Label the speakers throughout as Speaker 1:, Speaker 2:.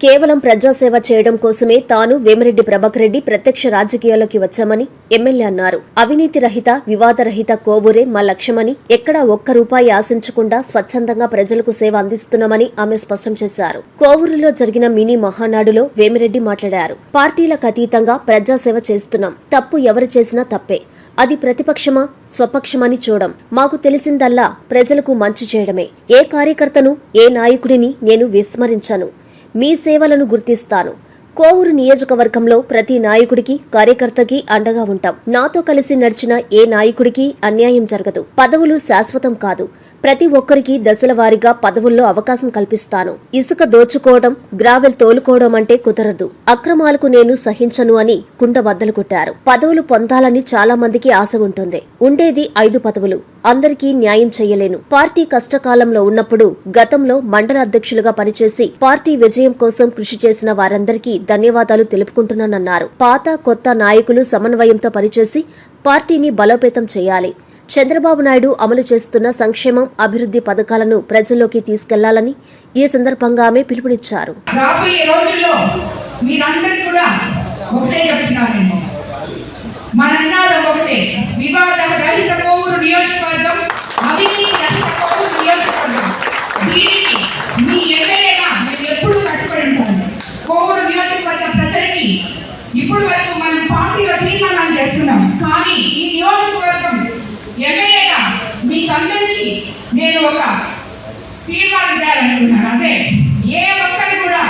Speaker 1: కేవలం ప్రజాసేవ చేయడం కోసమే తాను వేమిరెడ్డి ప్రభాకర్ రెడ్డి ప్రత్యక్ష రాజకీయాల్లోకి వచ్చామని ఎమ్మెల్యే అన్నారు. అవినీతి రహిత వివాదరహిత కోవూరే మా లక్ష్యమని ఎక్కడా ఒక్క రూపాయి ఆశించకుండా స్వచ్ఛందంగా ప్రజలకు సేవ అందిస్తున్నామని ఆమె స్పష్టం చేశారు. కోవూరులో జరిగిన మినీ మహానాడులో వేమిరెడ్డి మాట్లాడారు. పార్టీలకు అతీతంగా ప్రజాసేవ చేస్తున్నాం. తప్పు ఎవరు చేసినా తప్పే. అది ప్రతిపక్షమా స్వపక్షమని చూడం. మాకు తెలిసిందల్లా ప్రజలకు మంచి చేయడమే. ఏ కార్యకర్తను ఏ నాయకుడిని నేను విస్మరించాను. మీ సేవలను గుర్తిస్తాను. కోవూరు నియోజకవర్గంలో ప్రతి నాయకుడికి కార్యకర్తకి అండగా ఉంటాం. నాతో కలిసి నడిచిన ఏ నాయకుడికి అన్యాయం జరగదు. పదవులు శాశ్వతం కాదు. ప్రతి ఒక్కరికి దశల వారీగా పదవుల్లో అవకాశం కల్పిస్తాను. ఇసుక దోచుకోవడం గ్రావెల్ తోలుకోవడం అంటే కుదరదు. అక్రమాలకు నేను సహించను అని కుండ బద్దలు కొట్టారు. పదవులు పొందాలని చాలా మందికి ఆశ ఉంటుంది. ఉండేది ఐదు పదవులు. అందరికీ న్యాయం చేయలేను. పార్టీ కష్టకాలంలో ఉన్నప్పుడు గతంలో మండల అధ్యక్షులుగా పనిచేసి పార్టీ విజయం కోసం కృషి చేసిన వారందరికీ ధన్యవాదాలు తెలుపుకుంటున్నానన్నారు. పాత కొత్త నాయకులు సమన్వయంతో పనిచేసి పార్టీని బలోపేతం చేయాలి. చంద్రబాబు నాయుడు అమలు చేస్తున్న సంక్షేమం అభివృద్ధి పథకాలను ప్రజల్లోకి తీసుకెళ్ళాలని ఈ సందర్భంగా ఆమె పిలుపునిచ్చారు.
Speaker 2: మన నినాదం ఒకటే వివాద రహిత కోవూరు నియోజకవర్గం అవినీతి రహిత కోవూరు నియోజకవర్గం. దీనికి మీ ఎమ్మెల్యేగా కట్టుబడి కోవూరు నియోజకవర్గ ప్రజలకి వరకు మనం పార్టీలో తీర్మానాలు చేస్తున్నాం. కానీ ఈ నియోజకవర్గం ఎమ్మెల్యేగా మీకందరికీ నేను ఒక తీర్మానం చేయాలనుకుంటున్నాను. అదే ఏ ఒక్కరు కూడా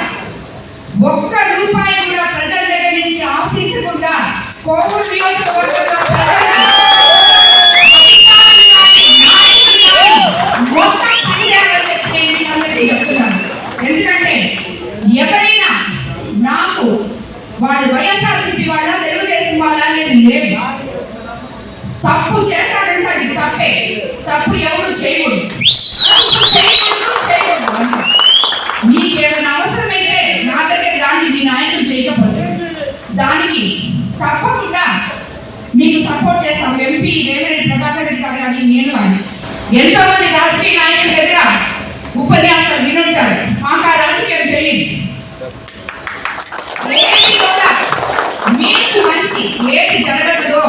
Speaker 2: ఒక్క రూపాయి కూడా ప్రజల దగ్గర నుంచి ఆశించకుండా కోవూరు నియోజకవర్గంలో ప్రజల అధికారులు కానీ, ఎందుకంటే ఎవరైనా నాకు వాడు వైఎస్ఆర్సీపీ వాళ్ళ తెలుగుదేశం వాళ్ళ అనేది లేదు. తప్పు చేశారు తప్పు ఎవరు చేయకూడదు. చేయకూడదు చేయకూడదు. అంతే. అవసరమైతే నా దగ్గర రాండి నాయకులు చేయకపోతే. దానికి తప్పకుండా మీకు సపోర్ట్ చేస్తాం. ఎంపీ వేమిరెడ్డి ప్రభాకర్ రెడ్డి గారు కానీ నేను కానీ ఎంతో మంది రాజకీయ నాయకుల దగ్గర ఉపన్యాసాలు వినుంటారు. మాకు ఆ రాజకీయం తెలియదు. మీకు మంచి ఏది జరగదో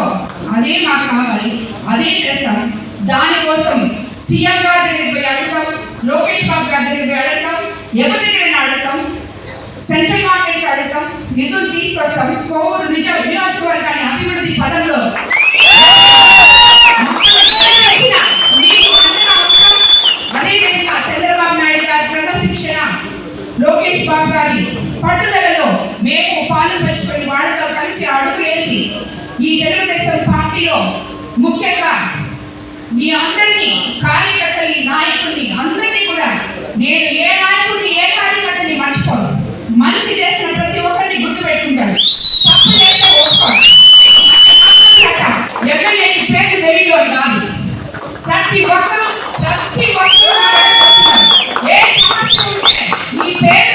Speaker 2: అదే మాకు కావాలి. అదే చేస్తాం. దానికోసం సీఎం గారి దగ్గరికి పోయి అడుగుతాం లోకేష్ బాబు గారి దగ్గరికి పోయి అడుగుతాం ఎవరి దగ్గర అడుగుతాం సెంట్రల్ గవర్నమెంట్ అడుగుతాం నిధులు తీసుకొస్తాం కోవూరు నిజ నియోజకవర్గాన్ని అభివృద్ధి పదంలో. అదేవిధంగా చంద్రబాబు నాయుడు గారి లోకేష్ బాబు గారి పట్టుదలలో మేము పాలు పంచుకొని వాళ్ళతో కలిసి అడుగు వేసి ఈ తెలుగుదేశం పార్టీలో ముఖ్యంగా మీ అందరినీ కార్యకర్తల్ని నాయకుడిని అందరినీ కూడా నేను ఏ నాయకుడిని ఏ కార్యకర్తని మర్చిపోను. మంచి చేసిన ప్రతి ఒక్కరిని గుర్తు పెట్టుకుంటాను తప్పు చేస్తే ఎమ్మెల్యేకి పేరు తెలియదు కాదు. ప్రతి ఒక్కరు ప్రతి ఒక్కరు ఏ సమస్య ఉంటే మీ పేరు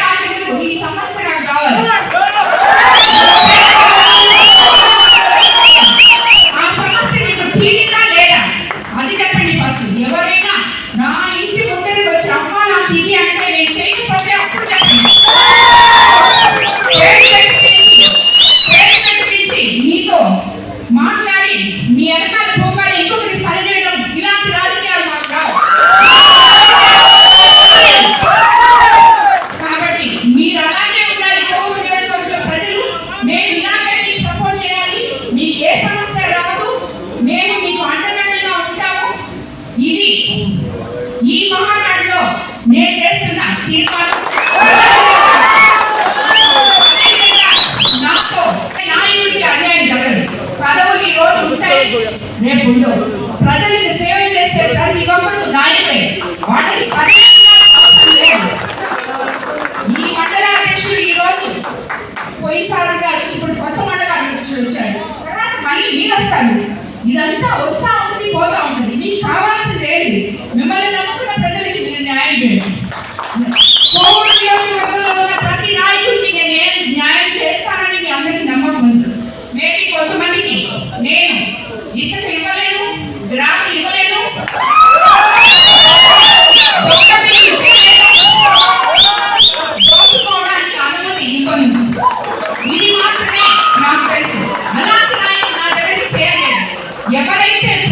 Speaker 2: Yeah.